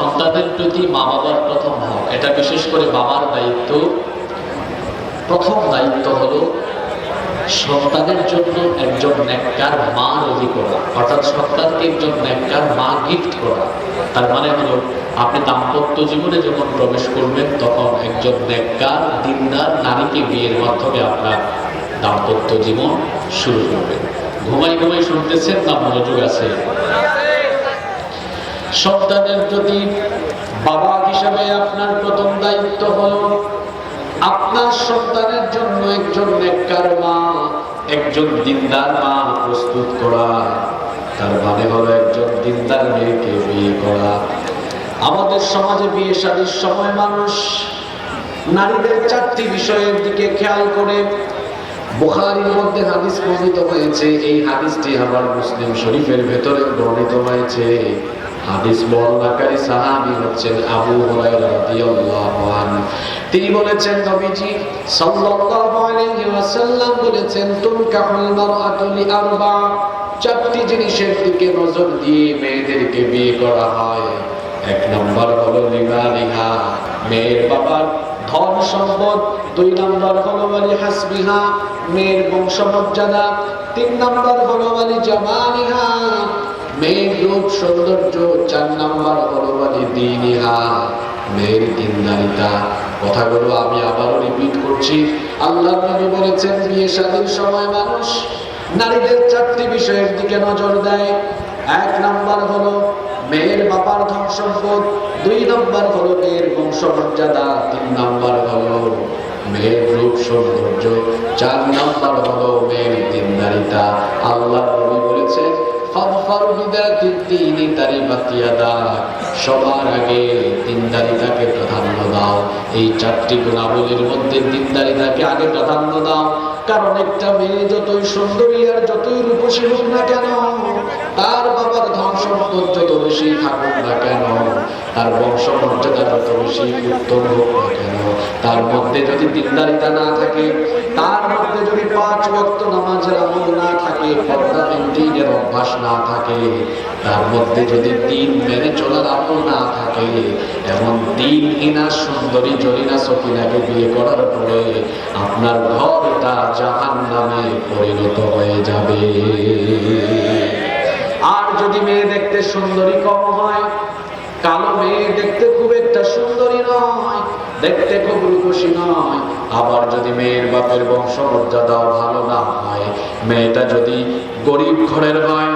সন্তানের প্রতি মা বাবার প্রথম হক এটা বিশেষ করে বাবার দায়িত্ব। প্রথম দায়িত্ব হলো সন্তানের জন্য একজন নেককার মা রেডি করা। অর্থাৎ সন্তানকে একজন নেককার মা গিফট করা। তার মানে হলো, আপনি দাম্পত্য জীবনে যখন প্রবেশ করবেন, তখন একজন নেককার, দিনদার নারীকে বিয়ের মাধ্যমে আপনার দাম্পত্য জীবন শুরু করবেন। ঘুমাই ঘুমাই শুনতেছেন না? মনোযোগ আছে? সন্তানের প্রতি বাবা হিসাবে আপনার প্রথম দায়িত্ব হলো, আপনার সন্তানের জন্য একজন নেককার মা, একজন দিনদার মা প্রস্তুত করা, তার মানে হলো একজন দিনদার মেয়েকে বিয়ে করা। আমাদের সমাজে বিয়ে শাদীর সময় মানুষ নারীদের চারটি বিষয়ের দিকে খেয়াল করে। বুখারীর মধ্যে হাদিস বর্ণিত হয়েছে, এই হাদিসটি আমার মুসলিম শরীফের ভেতরে বর্ণিত হয়েছে। হাদিস বর্ণনাকারী সাহাবী হচ্ছেন আবু হুরায়রা রাদিয়াল্লাহু আনহু। তিনি বলেছেন, নবীজি সাল্লাল্লাহু আলাইহি ওয়াসাল্লাম বলেছেন তুনকাহুল মারআতু লিআরবা। চারটি জিনিসের দিকে নজর দিয়ে মেয়েদেরকে বিয়ে করা হয়। এক নম্বর হলো লিমালিহা মেয়ের বাবার ধন সম্পদ। দুই নম্বর হলো ওয়ালি হাসবিহা, মেয়ের বংশমর্যাদা। তিন নম্বর হলো ওয়ালি জামালিহা। মেয়ের রূপ, সৌন্দর্য, চার নাম্বার হলো ওয়ালি দিনিহা, মেয়ের দিনদারিতা। কথাগুলো আমি আবারও রিপিট করছি। আল্লাহ নবী বলেছেন, বিয়ে শাদীর সময় মানুষ নারীদের চারটি বিষয়ের দিকে নজর দেয়। এক নাম্বার হলো মেয়ের বাবার ধন সম্পদ দুই নম্বর হলো মেয়ের বংশমর্যাদা, তিন নম্বর হলো মেয়ের রূপ, সৌন্দর্য, চার নম্বর হলো মেয়ের দিনদারিতা। আল্লাহ নবী বলেছেন কারণ একটা মেয়ে যতই সুন্দরী আর যতই রূপসী হোক না কেন, তার বাবার ধন সম্পদ যত বেশি থাকুক না কেন, তার বংশ মর্যাদা যত বেশি উত্তম হোক না কেন, তার মধ্যে যদি দিনদারিতা না থাকে, তার মধ্যে যদি পাঁচ ওয়াক্ত নামাজের আমল না মেনটেইনের অভ্যাস না থাকে, তার মধ্যে যদি দিন মেনে চলার আমল না থাকে, এমন দিনহীনা সুন্দরী জরিনা সকিনাকে বিয়ে করার পরে আপনার ঘরটা জাহান নামে পরিণত হয়ে যাবে। আর যদি মেয়ে দেখতে সুন্দরী কম হয়, কালো মেয়ে দেখতে খুব একটা সুন্দরী নয় দেখতে খুব রূপসী নয়। আবার যদি মেয়ের বাপের বংশ মর্যাদাও ভালো না হয়, মেয়েটা যদি গরিব ঘরের হয়,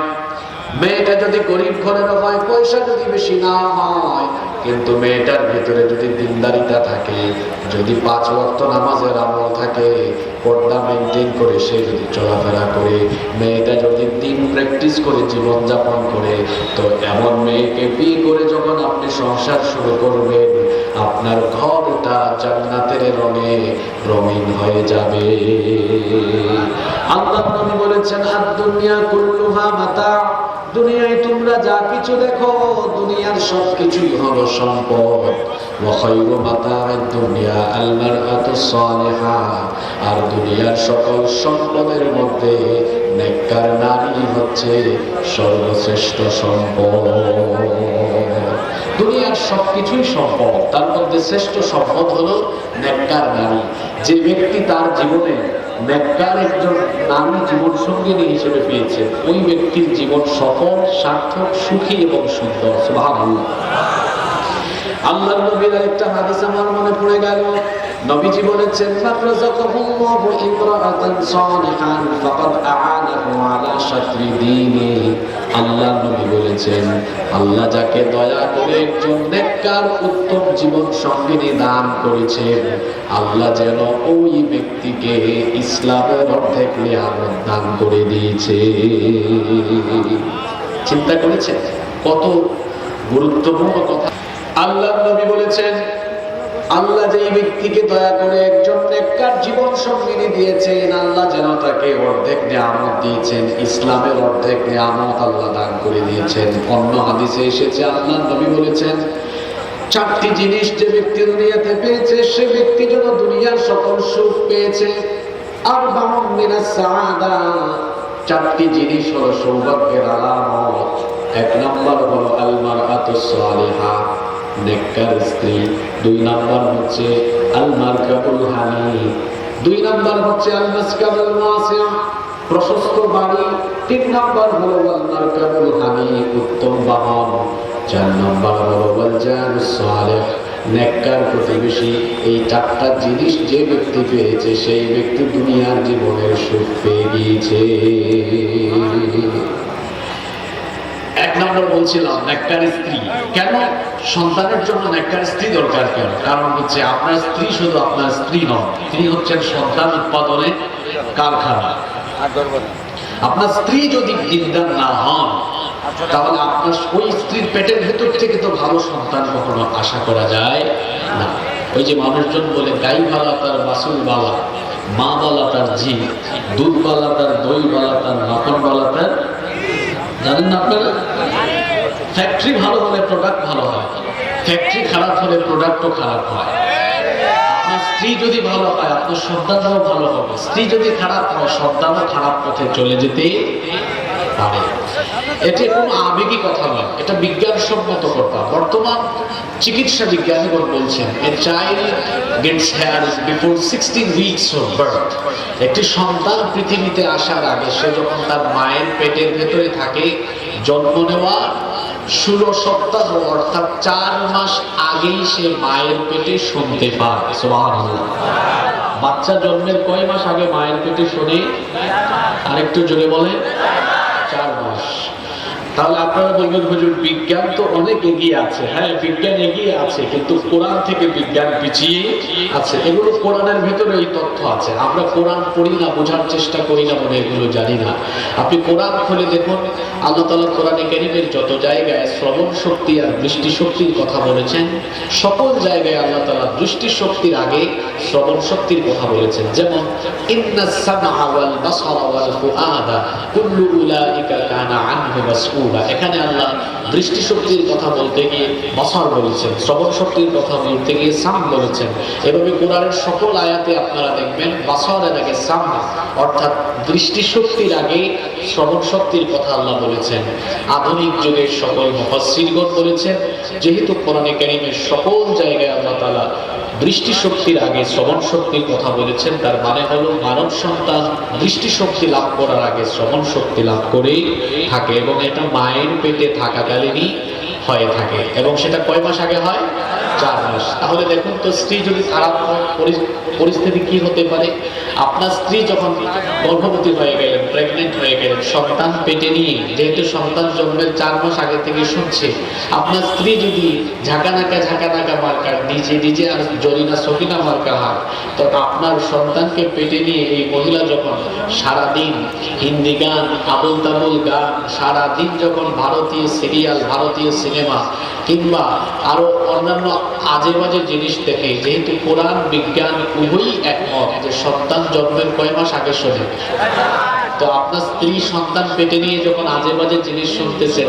মেয়েটা যদি গরিব ঘরের হয়, পয়সা যদি বেশি না হয় কিন্তু মেয়েটার ভিতরে যদি দিনদারিতা থাকে, যদি পাঁচ ওয়াক্ত নামাজের আমল থাকে, পর্দা মেনটেন করে সে যদি চলাফেরা করে, মেয়েটা যদি দিন প্র্যাকটিস করে জীবনযাপন করে, তো এমন মেয়েকে বিয়ে করে যখন আপনি সংসার শুরু করবেন, আপনার ঘরটা জান্নাতের রঙে রঙিন হয়ে যাবে। আল্লাহ নবী বলেছেন আর দুনিয়া কুল্লুহা মাতা। দুনিয়ায় তোমরা যা কিছু দেখো, দুনিয়ার সব কিছুই হলো সম্পদ। দুনিয়া আল মারআতু সালিহা। আর দুনিয়ার সকল সম্পদের মধ্যে নেককার নারী হচ্ছে সর্বশ্রেষ্ঠ সম্পদ। দুনিয়ার সবকিছুই সম্পদ, তার মধ্যে শ্রেষ্ঠ সম্পদ হলো নেককার নারী। যে ব্যক্তি তার জীবনে নেককার একজন নারী জীবন সঙ্গিনী হিসেবে পেয়েছেন ওই ব্যক্তির জীবন সফল, সার্থক, সুখী এবং সুন্দর। সুবহানাল্লাহ। আল্লাহর নবীর একটা হাদিস আমার মনে পড়ে গেল। নবীজি বলেছেন ফারাযাকাহুল্লাহু ইমরাআতান সালিহান, ফাকাদ আ'ানাহু আলা শাতরি দীনি আল্লাহ নবী বলেছেন, আল্লাহ যাকে দয়া করে একজন নেককার উত্তম জীবন সঙ্গিনী দান করেছেন, আল্লাহ যেন ওই ব্যক্তিকে ইসলামের অর্ধেক নিয়ামত দান করে দিয়েছে। চিন্তা করেছেন? কত গুরুত্বপূর্ণ কথা। আল্লাহ নবী বলেছেন আল্লাহ যেই ব্যক্তিকে দয়া করে একজন নেককার জীবন সঙ্গিনী দিয়েছেন, আল্লাহ যেন তাকে অর্ধেক নিয়ামত দিয়েছেন, ইসলামের অর্ধেক নিয়ামত আল্লাহ দান করে দিয়েছেন। অন্য হাদিসে এসেছে, আল্লাহ নবী বলেছেন, চারটি জিনিস যে ব্যক্তি দুনিয়াতে পেয়েছে, সে ব্যক্তি যেন দুনিয়ার সকল সুখ পেয়েছে। আর বামন মিনাস সাআদা। চারটি জিনিস হলো সৌভাগ্যের আলামত। এক নম্বর হলো আল মারআতুস সালিহা। নেককার স্ত্রী। দুই নাম্বার হচ্ছে আল মারকাবুল হানি দুই নাম্বার হচ্ছে আল মাসকাবুল ওয়াসিআ প্রশস্ত বাড়ি। তিন নাম্বার হলো আল মারকাবুল হানি উত্তম বাহন। চার নাম্বার হলো জানুস সালেহ নেককার প্রতিবেশী। এই চারটা জিনিস যে ব্যক্তি পেয়েছে, সেই ব্যক্তি দুনিয়ার জীবনের সুখ পেয়ে গিয়েছে। নম্বর বলছিলাম, নেককার স্ত্রী। কেন? সন্তানের জন্য নেককার স্ত্রী দরকার কেন? কারণ হচ্ছে আপনার স্ত্রী শুধু আপনার স্ত্রী নন, তিনি হচ্ছেন সন্তান উৎপাদনের কারখানা। আপনার স্ত্রী যদি দিনদার না হন, তাহলে আপনার ওই স্ত্রীর পেটের ভেতর থেকে তো ভালো সন্তান কখনো আশা করা যায় না। ওই যে মানুষজন বলে, গাই বালা তার বাসুল বালা, মা বালা তার ঝি দুধ বালা তার দই বালা তার মাখন বালা তার জানেন না আপনারা? ফ্যাক্টরি ভালো হলে প্রোডাক্ট ভালো হয়। ফ্যাক্টরি খারাপ হলে প্রোডাক্টও খারাপ হয়। আপনার স্ত্রী যদি ভালো হয়, আপনার সন্তানরাও ভালো হবে। স্ত্রী যদি খারাপ হয়, সন্তানও খারাপ পথে চলে যেতে পারে। এটি কোনো আবেগী কথা নয়। এটা বিজ্ঞানসম্মত কথা। বর্তমান চিকিৎসা বিজ্ঞানীগণ বলছেন a child gets here before sixteen weeks of birth একটি সন্তান পৃথিবীতে আসার আগে সে যখন তার মায়ের পেটের ভেতরে থাকে, জন্ম নেওয়া ষোলো সপ্তাহ, অর্থাৎ চার মাস আগেই সে মায়ের পেটে শুনতে পায়। বাচ্চা জন্মের কয় মাস আগে মায়ের পেটে শোনে? আরেকটু জোরে বলে চার মাস তাহলে আপনারা বলবেন, হুজুর, বিজ্ঞান তো অনেক এগিয়ে আছে। হ্যাঁ বিজ্ঞান এগিয়ে আছে, কিন্তু কোরআন থেকে বিজ্ঞান পিছিয়ে আছে। এগুলো কোরআনের ভেতরে এই তথ্য আছে। আমরা কোরআন পড়ি না, বোঝার চেষ্টা করি না বলে এগুলো জানি না। আপনি কোরআন খুলে দেখুন, আল্লাহ তালা কোরআনে কারিমের যত জায়গায় শ্রবণ শক্তি আর দৃষ্টি শক্তির কথা বলেছেন, সকল জায়গায় আল্লাহ তালা দৃষ্টি শক্তির আগে শ্রবণ শক্তির কথা বলেছেন। যেমন ইন্না সামআ ওয়াল বাসারা ওয়াল ফুআদা, কুল্লু উলাইকা কানা আনহু মাসউলা। এখানে আল্লাহ দৃষ্টি শক্তির কথা বলতে গিয়ে বসর বলেছেন শ্রবণ শক্তির কথা বলতে গিয়ে সাম বলেছেন। এভাবে কোরআনের সকল আয়াতে আপনারা দেখবেন বাসরের আগে সাম, অর্থাৎ দৃষ্টি শক্তির আগে শ্রবণ শক্তির কথা আল্লাহ বলেছেন। আধুনিক যুগের সকল মুফাসসিরগণ বলেছেন, যেহেতু কোরআনে কারীমের সকল জায়গায় আল্লাহ তাআলা দৃষ্টি শক্তির আগে শ্রবণ শক্তির কথা বলেছেন, তার মানে হলো মানব সন্তান দৃষ্টি শক্তি লাভ করার আগে শ্রবণ শক্তি লাভ করেই থাকে এবং এটা মায়ের পেটে থাকাকালীনই হয়ে থাকে। এবং সেটা কয় মাস আগে হয়? চার মাস তাহলে দেখুন তো স্ত্রী যদি খারাপ পরিস্থিতি কি হতে পারে? আপনার স্ত্রী যখন গর্ভবতী হয়ে গেলেন প্রেগনেন্ট হয়ে গেলেন, সন্তান পেটে নিয়ে, যেহেতু সন্তান জন্মের চার মাস আগে থেকে শুনছে, আপনার স্ত্রী যদি ঝাঁকানাকা ঝাঁকানাকা মার্কার, নিজে নিজে আর জরিনা সকিনা মার্কা হয়, তো আপনার সন্তানকে পেটে নিয়ে এই মহিলা যখন সারাদিন হিন্দি গান, আবুল তাবুল গান, সারাদিন যখন ভারতীয় সিরিয়াল ভারতীয় সিনেমা কিংবা আরও অন্যান্য আজে বাজে জিনিস দেখে, যেহেতু কোরআন, বিজ্ঞান উভয়ই একমত যে সন্তান জন্মের কয় মাস আগে শোনে। তো আপনার স্ত্রী সন্তান পেটে নিয়ে যখন আজে বাজে জিনিস শুনতেছেন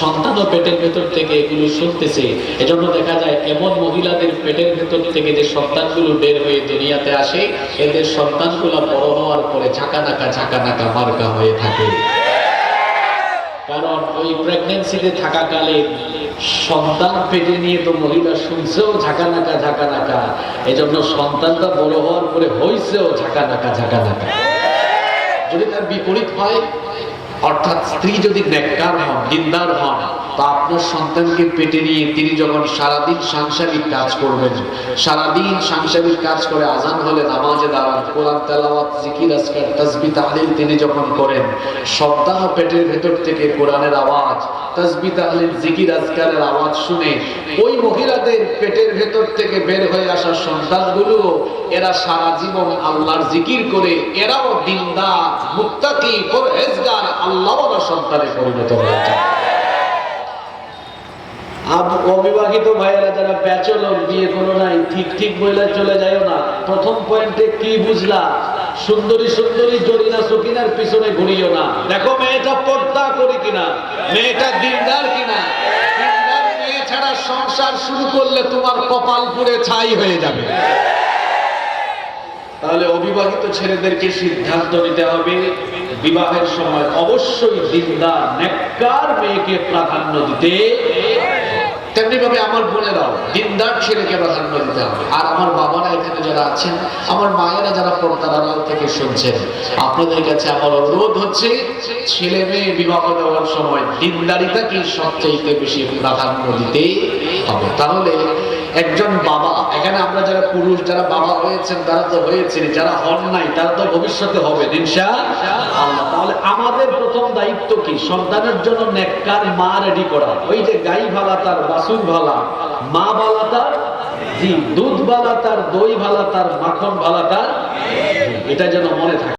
সন্তানও পেটের ভেতর থেকে এগুলো শুনতেছে, এজন্য দেখা যায় এমন মহিলাদের পেটের ভেতর থেকে যে সন্তানগুলো বের হয়ে দুনিয়াতে আসে, এদের সন্তানগুলো বড় হওয়ার পরে ঝাঁকা নাকা ঝাঁকা নাকা মার্কা হয়ে থাকে। কারণ ওই প্রেগনেন্সিতে থাকাকালে সন্তান পেটে নিয়ে তো মহিলা শুনছেও ঝাঁকা নাকা ঝাঁকা ঝাঁকানাকা। এজন্য সন্তানটা বড় হওয়ার পরে হয়েছেও ঝাঁকা নাকা ঝাঁকা নাকা যদি তার বিপরীত হয় অর্থাৎ স্ত্রী যদি নেককার হন, দিনদার হন, তা আপনার সন্তানকে পেটে নিয়ে তিনি যখন সারাদিন সাংসারিক কাজ করবেন, সারাদিন সাংসারিক কাজ করে আজান হলে নামাজে দাঁড়ান, কোরআন, তেলাওয়াত, জিকির, আজকার, তাসবি, তাহলিল তিনি যখন করেন, সপ্তাহ পেটের ভেতর থেকে কোরআনের আওয়াজ, তাসবি, তাহলিল, জিকির, আজকারের আওয়াজ শুনে মহিলাদের পেটের ভেতর থেকে বের হয়ে আসা সন্তানগুলো, এরা সারা জীবন আল্লাহর জিকির করে, এরাও দিনদার, মুত্তাকি, পরহেজগার আল্লাহওয়ালা সন্তানে পরিণত হয়ে যায়। অবিবাহিত ভাইয়েরা যারা ব্যাচলর, বিয়ে করো নাই, ঠিক ঠিক বইলে চলে যাইও না। প্রথম পয়েন্টে কি বুঝলা? সুন্দরী সুন্দরী, জরিনা, সকিনার পিছনে ঘুরিও না। দেখো মেয়েটা পর্দা করি কিনা, মেয়েটা দিনদার কিনা। সংসার শুরু করলে তোমার কপাল পুড়ে ছাই হয়ে যাবে। তাহলে অবিবাহিত ছেলেদেরকে সিদ্ধান্ত নিতে হবে, বিবাহের সময় অবশ্যই দিনদার, নেককার মেয়েকে প্রাধান্য দিতে। তেমনি ভাবে আমার বোনেরাও দিনদার ছেলেকে প্রাধান্য দিতে হবে। আর আমার বাবারা এখানে যারা আছেন, আমার মায়েরা যারা পর্দার থেকে শুনছেন, আপনাদের কাছে আমার অনুরোধ হচ্ছে, ছেলে মেয়ে বিবাহ দেওয়ার সময় দিনদারিতাকে সবচেয়ে বেশি প্রাধান্য দিতে হবে। তাহলে একজন বাবা, এখানে আমরা যারা পুরুষ, যারা বাবা হয়েছেন, তারা তো হয়েছেন, যারা হন নাই, তারা তো ভবিষ্যতে হবে ইনশা আল্লাহ তাহলে আমাদের প্রথম দায়িত্ব কি? সন্তানের জন্য নেককার মা রেডি করা। ওই যে গাই ভালা তার বাসুর ভালা, মা ভালা তার দুধ ভালা তার, দই ভালা তার, মাখন ভালা তার এটা যেন মনে থাকে।